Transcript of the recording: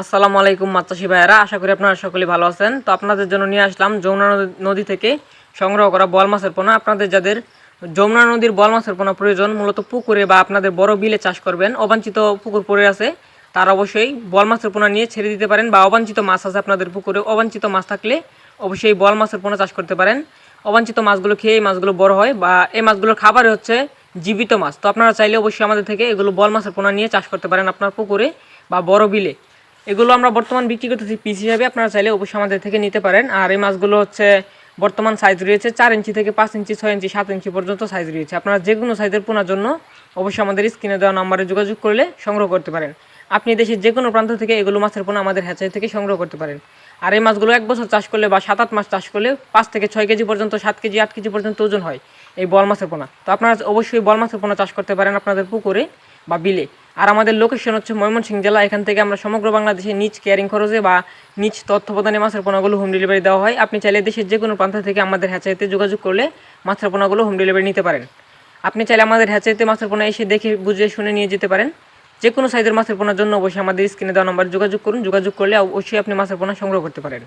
আসসালামু আলাইকুম মাত্রাসী ভাইয়ারা, আশা করি আপনারা সকলে ভালো আছেন। তো আপনাদের জন্য নিয়ে আসলাম যমুনা নদী- নদী থেকে সংগ্রহ করা বল মাছের পোনা। আপনাদের যাদের যমুনা নদীর বল মাছের পোনা প্রয়োজন, মূলত পুকুরে বা আপনাদের বড় বিলে চাষ করবেন, অবাঞ্ছিত পুকুর পড়ে আছে, তার অবশ্যই বল মাছের পোনা নিয়ে ছেড়ে দিতে পারেন বা অবাঞ্ছিত মাছ আছে আপনাদের পুকুরে, অবাঞ্ছিত মাছ থাকলে অবশ্যই বল মাছের পোনা চাষ করতে পারেন। অবাঞ্ছিত মাছগুলো খেয়ে এই মাছগুলো বড় হয় বা এই মাছগুলোর খাবার হচ্ছে জীবিত মাছ। তো আপনারা চাইলে অবশ্যই আমাদের থেকে এগুলো বল মাছের পোনা নিয়ে চাষ করতে পারেন আপনার পুকুরে বা বড় বিলে। এগুলো আমরা বর্তমান বিক্রি করতেছি। পিস হিসাবে আপনারা চাইলে অবশ্যই আমাদের থেকে নিতে পারেন। আর এই মাছগুলো হচ্ছে বর্তমান সাইজ রয়েছে চার ইঞ্চি থেকে পাঁচ ইঞ্চি, ছয় ইঞ্চি, সাত ইঞ্চি পর্যন্ত সাইজ রয়েছে। আপনারা যে কোনো সাইজের পোনার জন্য অবশ্যই আমাদের স্ক্রিনে দেওয়া নম্বরে যোগাযোগ করলে সংগ্রহ করতে পারেন। আপনি দেশের যে কোনো প্রান্ত থেকে এগুলো মাছের পোনা আমাদের হ্যাচারি থেকে সংগ্রহ করতে পারেন। আর এই মাছগুলো এক বছর চাষ করলে বা সাত আট মাস চাষ করলে পাঁচ থেকে ছয় কেজি পর্যন্ত, সাত কেজি, আট কেজি পর্যন্ত ওজন হয় এই বল মাছের পোনা। তো আপনারা অবশ্যই বল মাছের পোনা চাষ করতে পারেন আপনাদের পুকুরে বা বিলে। আর আমাদের লোকেশন হচ্ছে ময়মনসিংহ জেলা। এখান থেকে আমরা সমগ্র বাংলাদেশে নিচ কেয়ারিং খরচে বা নিচ তত্ত্বাবধানে মাছের পোনাগুলো হোম ডেলিভারি দেওয়া হয়। আপনি চাইলে দেশের যে কোনো প্রান্ত থেকে আমাদের হ্যাচারিতে যোগাযোগ করলে মাছের পোনাগুলো হোম ডেলিভারি নিতে পারেন। আপনি চাইলে আমাদের হ্যাচারিতে মাছের পোনা এসে দেখে বুঝে শুনে নিয়ে যেতে পারেন। যে কোনো সাইজের মাছের পোনার জন্য অবশ্যই আমাদের স্ক্রিনে দেওয়া নম্বর যোগাযোগ করুন। যোগাযোগ করলে অবশ্যই আপনি মাছের পোনা সংগ্রহ করতে পারেন।